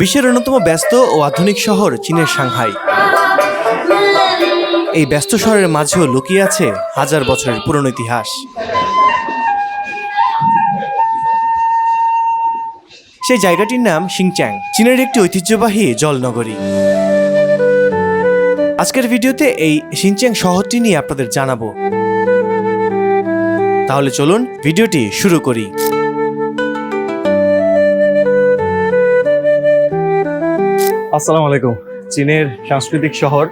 বিশ্বের অন্যতম ব্যস্ত ও আধুনিক শহর চীনের সাংহাই। এই ব্যস্ত শহরের মাঝেও লুকিয়ে আছে হাজার বছরের পুরনো ইতিহাস। সেই জায়গাটির নাম সিংচ্যাং চীনের একটি ঐতিহ্যবাহী জলনগরী। আজকের ভিডিওতে এই সিনচ্যাং শহরটি নিয়ে আপনাদের জানাব। তাহলে চলুন ভিডিওটি শুরু করি। আসসালামু আলাইকুম। চীনের সাংস্কৃতিক শহর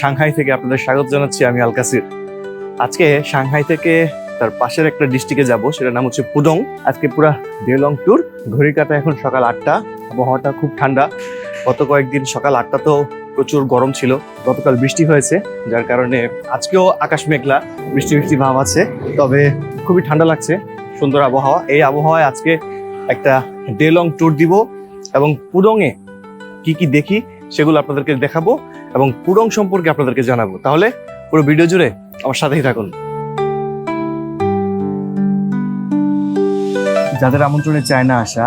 সাংহাই থেকে আপনাদের স্বাগত জানাচ্ছি আমি আলকাসির আজকে সাংহাই থেকে তার পাশের একটা ডিস্ট্রিক্টে যাব, সেটার নাম হচ্ছে পুডং। আজকে পুরা ডে লং ট্যুর। ঘড়ি কাটা এখন সকাল আটটা, আবহাওয়াটা খুব ঠান্ডা। গত কয়েকদিন সকাল আটটা তো প্রচুর গরম ছিল, গতকাল বৃষ্টি হয়েছে, যার কারণে আজকেও আকাশ মেঘলা, বৃষ্টি বৃষ্টি ভাব আছে, তবে খুবই ঠান্ডা লাগছে, সুন্দর আবহাওয়া। এই আবহাওয়ায় আজকে একটা ডে লং ট্যুর দিব এবং পুডংয়ে কি কি দেখি সেগুলো আপনাদেরকে দেখাবো এবং পুরং সম্পর্কে আপনাদেরকে জানাব। তাহলে পুরো ভিডিও জুড়ে আমার সাথেই থাকুন। যাদের আমন্ত্রণে চায়না আসা,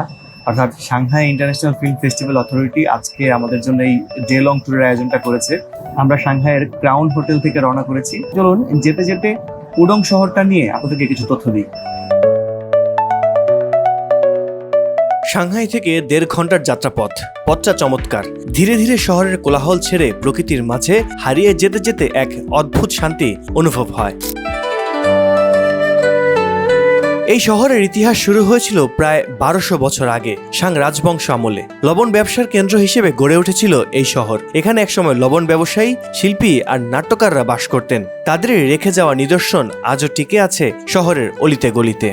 অর্থাৎ Shanghai international film festival authority আজকে আমাদের জন্য এই ডে লং ট্যুরের আয়োজনটা করেছে। আমরা সাংহাইয়ের ক্রাউন হোটেল থেকে রওনা করেছি। চলুন যেতে যেতে পুডং শহরটা নিয়ে আপনাদেরকে কিছু তথ্য দিই। সাংহাই থেকে দেড় ঘণ্টার যাত্রাপথ। পথটা চমৎকার। ধীরে ধীরে শহরের কোলাহল ছেড়ে প্রকৃতির মাঝে হারিয়ে যেতে যেতে এক অদ্ভুত শান্তি অনুভব হয়। এই শহরের ইতিহাস শুরু হয়েছিল প্রায় বারোশো বছর আগে সাং রাজবংশ আমলে। লবণ ব্যবসার কেন্দ্র হিসেবে গড়ে উঠেছিল এই শহর। এখানে একসময় লবণ ব্যবসায়ী, শিল্পী আর নাট্যকাররা বাস করতেন। তাদের রেখে যাওয়া নিদর্শন আজও টিকে আছে শহরের অলিতে গলিতে।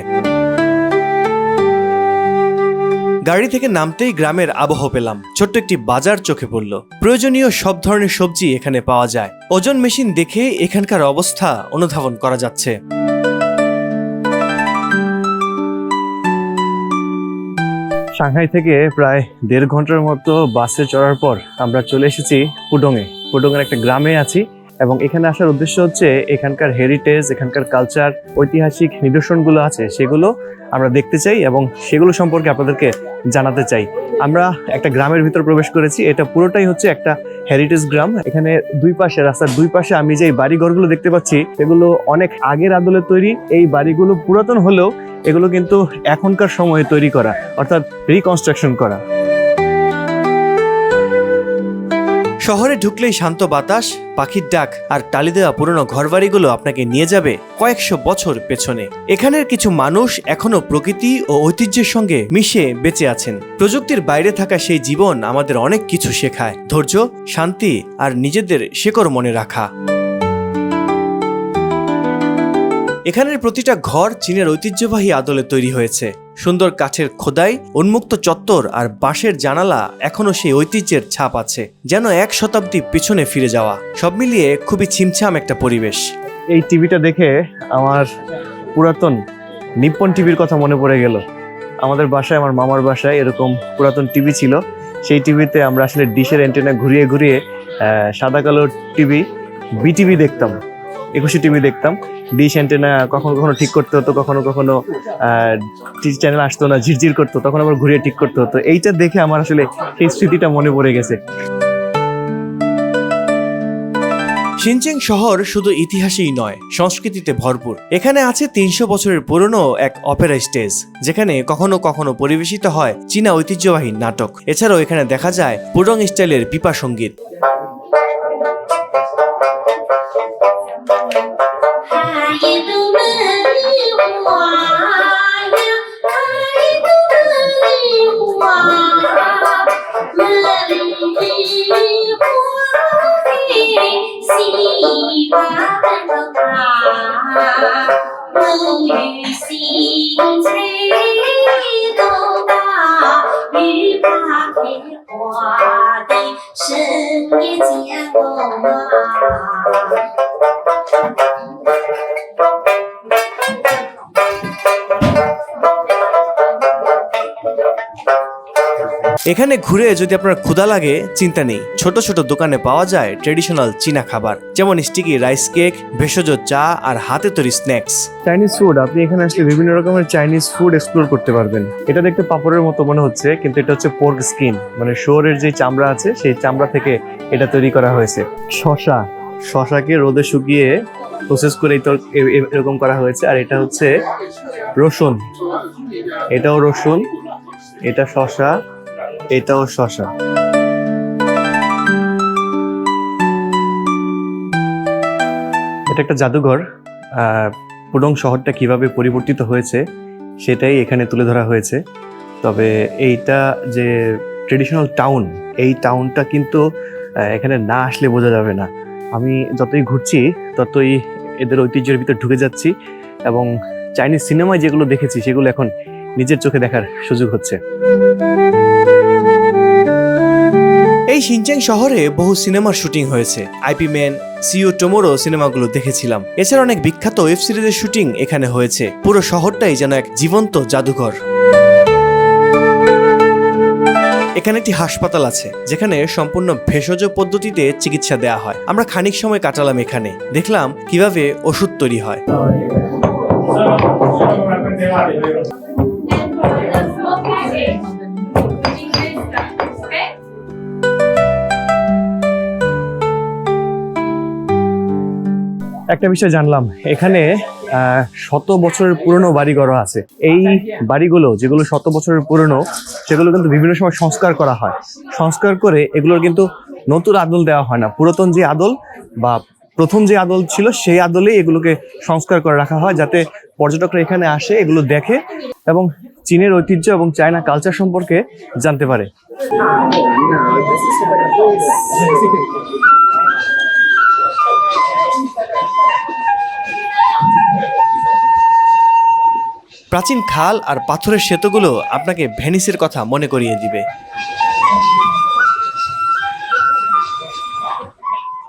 গাড়ি থেকে নামতেই গ্রামের আবহ পেলাম। ছোট্ট একটি বাজার চোখে পড়ল। প্রয়োজনীয় সব ধরনের সবজি এখানে পাওয়া যায়। ওজন মেশিন দেখে এখানকার অবস্থা অনুধাবন করা যাচ্ছে। সাংহাই থেকে প্রায় দেড় ঘণ্টার মতো বাসে চড়ার পর আমরা চলে এসেছি পুডংয়ে পুডংয়ের একটা গ্রামে আছি। এবং এখানে আসার উদ্দেশ্য হচ্ছে এখানকার হেরিটেজ এখানকার কালচার ঐতিহাসিক নিদর্শনগুলো আছে, সেগুলো আমরা দেখতে চাই এবং সেগুলো সম্পর্কে আপনাদেরকে জানাতে চাই। আমরা একটা গ্রামের ভিতর প্রবেশ করেছি, এটা পুরোটাই হচ্ছে একটা হেরিটেজ গ্রাম। এখানে দুই পাশে, রাস্তার দুই পাশে আমি যে বাড়ি ঘরগুলো দেখতে পাচ্ছি এগুলো অনেক আগের আদলে তৈরি। এই বাড়িগুলো পুরাতন হলেও এগুলো কিন্তু এখনকার সময়ে তৈরি করা, অর্থাৎ রিকনস্ট্রাকশন করা। শহরে ঢুকলেই শান্ত বাতাস, পাখির ডাক আর টালি দেওয়া পুরনো ঘরবাড়িগুলো আপনাকে নিয়ে যাবে কয়েকশো বছর পেছনে। এখানের কিছু মানুষ এখনও প্রকৃতি ও ঐতিহ্যের সঙ্গে মিশে বেঁচে আছেন। প্রযুক্তির বাইরে থাকা সেই জীবন আমাদের অনেক কিছু শেখায়। ধৈর্য, শান্তি আর নিজেদের শেকড় মনে রাখা। এখানের প্রতিটা ঘর চীনের ঐতিহ্যবাহী আদলে তৈরি হয়েছে। সুন্দর কাঠের খোদাই, উন্মুক্ত চত্বর আর বাঁশের জানালা এখনও সেই ঐতিহ্যের ছাপ আছে, যেন এক শতাব্দী পিছনে ফিরে যাওয়া। সব মিলিয়ে খুবই ছিমছাম একটা পরিবেশ। এই টিভিটা দেখে আমার পুরাতন নিপ্পন টিভির কথা মনে পড়ে গেল। আমাদের বাসায়, আমার মামার বাসায় এরকম পুরাতন টিভি ছিল। সেই টিভিতে আমরা আসলে ডিশের অ্যান্টেনা ঘুরিয়ে ঘুরিয়ে সাদা কালো টিভি, বিটিভি দেখতাম। একুশে টিভি দেখতাম। ডিশ অ্যান্টেনা কখনো কখনো ঠিক করতে হতো, কখনো কখনো টিভি চ্যানেল আসতো না, ঝিরঝির করতো, তখন আবার ঘুরিয়ে ঠিক করতে হতো। এইটা দেখে আমার আসলে সেই স্মৃতিটা মনে পড়ে গেছে। শিনচেং শহর শুধু ইতিহাসেই নয়, সংস্কৃতিতে ভরপুর। এখানে আছে তিনশো বছরের পুরনো এক অপেরা স্টেজ, যেখানে কখনো কখনো পরিবেশিত হয় চীনা ঐতিহ্যবাহী নাটক। এছাড়াও এখানে দেখা যায় পুরং স্টাইলের পিপা সংগীত। 西怕风头大，东雨西吹东打，雨怕开花的深夜见我骂。এখানে ঘুরে যদি আপনার ক্ষুধা লাগে, চিন্তা নেই। ছোট ছোট দোকানে পাওয়া যায় ট্রেডিশনাল চীনা খাবার, যেমন স্টিকি রাইস কেক ভেষজ চা আর হাতে তৈরি স্ন্যাক্স চাইনিজ ফুড আপনি এখানে আসলে বিভিন্ন রকমের চাইনিজ ফুড এক্সপ্লোর করতে পারবেন। এটা দেখতে পাপড়ের মতো মনে হচ্ছে, কিন্তু এটা হচ্ছে পোর্ক স্কিন মানে শুয়োরের যে চামড়া আছে, সেই চামড়া থেকে এটা তৈরি করা হয়েছে। শশা, শশাকে রোদে শুকিয়ে প্রসেস করে এরকম করা হয়েছে, আর এটা হচ্ছে রসুন। এটাও রসুন, এটা শশা এটাও শশা। এটা একটা জাদুঘর। পুডং শহরটা কীভাবে পরিবর্তিত হয়েছে সেটাই এখানে তুলে ধরা হয়েছে। তবে এইটা যে ট্রেডিশনাল টাউন এই টাউনটা কিন্তু এখানে না আসলে বোঝা যাবে না। আমি যতই ঘুরছি, ততই এদের ঐতিহ্যের ভিতর ঢুকে যাচ্ছি এবং চাইনিজ সিনেমায় যেগুলো দেখেছি, সেগুলো এখন নিজের চোখে দেখার সুযোগ হচ্ছে। এই শিনচ্যাং শহরে বহু সিনেমার শুটিং হয়েছে। আইপি ম্যান, সিও টোমোরো সিনেমাগুলো দেখেছিলাম। এছাড়া অনেক বিখ্যাত ওয়েব সিরিজের শুটিং এখানে হয়েছে। পুরো শহরটাই যেন এক জীবন্ত জাদুঘর। এখানে একটি হাসপাতাল আছে, যেখানে সম্পূর্ণ ভেষজ পদ্ধতিতে চিকিৎসা দেওয়া হয়। আমরা খানিক সময় কাটালাম এখানে। দেখলাম কীভাবে ওষুধ তৈরি হয়। একটা বিষয় জানলাম, এখানে শত বছরের পুরনো বাড়িঘরও আছে। এই বাড়িগুলো, যেগুলো শত বছরের পুরনো, সেগুলো কিন্তু বিভিন্ন সময় সংস্কার করা হয়। সংস্কার করে এগুলোর কিন্তু নতুন আদল দেওয়া হয় না। পুরাতন যে আদল বা প্রথম যে আদল ছিল, সেই আদলেই এগুলোকে সংস্কার করে রাখা হয় যাতে পর্যটকরা এখানে আসে, এগুলো দেখে এবং চীনের ঐতিহ্য এবং চায়না কালচার সম্পর্কে জানতে পারে। প্রাচীন খাল আর পাথরের সেতুগুলো আপনাকে ভেনিসের কথা মনে করিয়ে দিবে।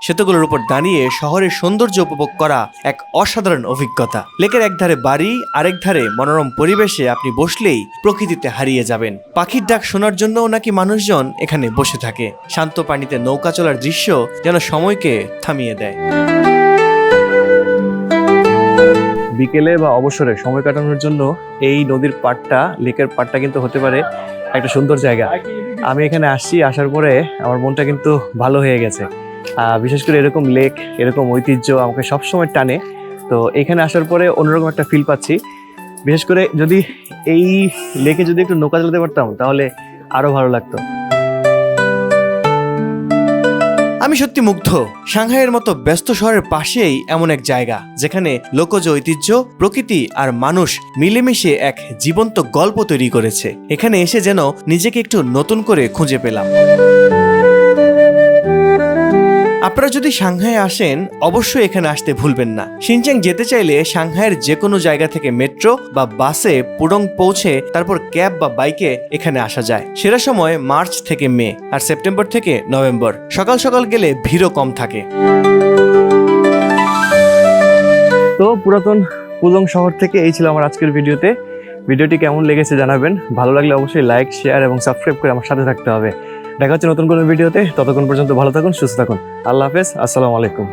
সেতুগুলোর উপর দাঁড়িয়ে শহরের সৌন্দর্য উপভোগ করা এক অসাধারণ অভিজ্ঞতা। লেকের একধারে বাড়ি, আরেক ধারে মনোরম পরিবেশে আপনি বসলেই প্রকৃতিতে হারিয়ে যাবেন। পাখির ডাক শোনার জন্যও নাকি মানুষজন এখানে বসে থাকে। শান্ত পানিতে নৌকা চলার দৃশ্য যেন সময়কে থামিয়ে দেয়। বিকেলে বা অবসরে সময় কাটানোর জন্য এই নদীর পাড়টা, লেকের পাড়টা কিন্তু হতে পারে একটা সুন্দর জায়গা। আমি এখানে আসছি, আসার পরে আমার মনটা কিন্তু ভালো হয়ে গেছে। বিশেষ করে এরকম লেক, এরকম ঐতিহ্য আমাকে সবসময় টানে। তো এখানে আসার পরে অন্যরকম একটা ফিল পাচ্ছি। বিশেষ করে যদি এই লেকে যদি একটু নৌকা চালাতে পারতাম, তাহলে আরও ভালো লাগতো। আমি সত্যি মুগ্ধ। সাংহাইয়ের মতো ব্যস্ত শহরের পাশেই এমন এক জায়গা, যেখানে লোকজ ঐতিহ্য, প্রকৃতি আর মানুষ মিলেমিশে এক জীবন্ত গল্প তৈরি করেছে। এখানে এসে যেন নিজেকে একটু নতুন করে খুঁজে পেলাম। আপনারা যদি সাংহাই আসেন, অবশ্যই এখানে আসতে ভুলবেন না। শিনচ্যাং যেতে চাইলে সাংহাইয়ের যে কোনো জায়গা থেকে মেট্রো বা বাসে পুডং পৌঁছে তারপর ক্যাব বা বাইকে এখানে আসা যায়। সেরা সময় মার্চ থেকে মে আর সেপ্টেম্বর থেকে নভেম্বর। সকাল সকাল গেলে ভিড়ও কম থাকে। তো পুরাতন পুলং শহর থেকে এই ছিল আমার আজকের ভিডিওতে। ভিডিওটি কেমন লেগেছে জানাবেন। ভালো লাগলে অবশ্যই লাইক শেয়ার এবং সাবস্ক্রাইব করে আমার সাথে থাকতে হবে। দেখা হচ্ছে নতুন কোনো ভিডিওতে। ততক্ষণ পর্যন্ত ভালো থাকুন, সুস্থ থাকুন। আল্লাহ হাফেজ, আসসালামু আলাইকুম।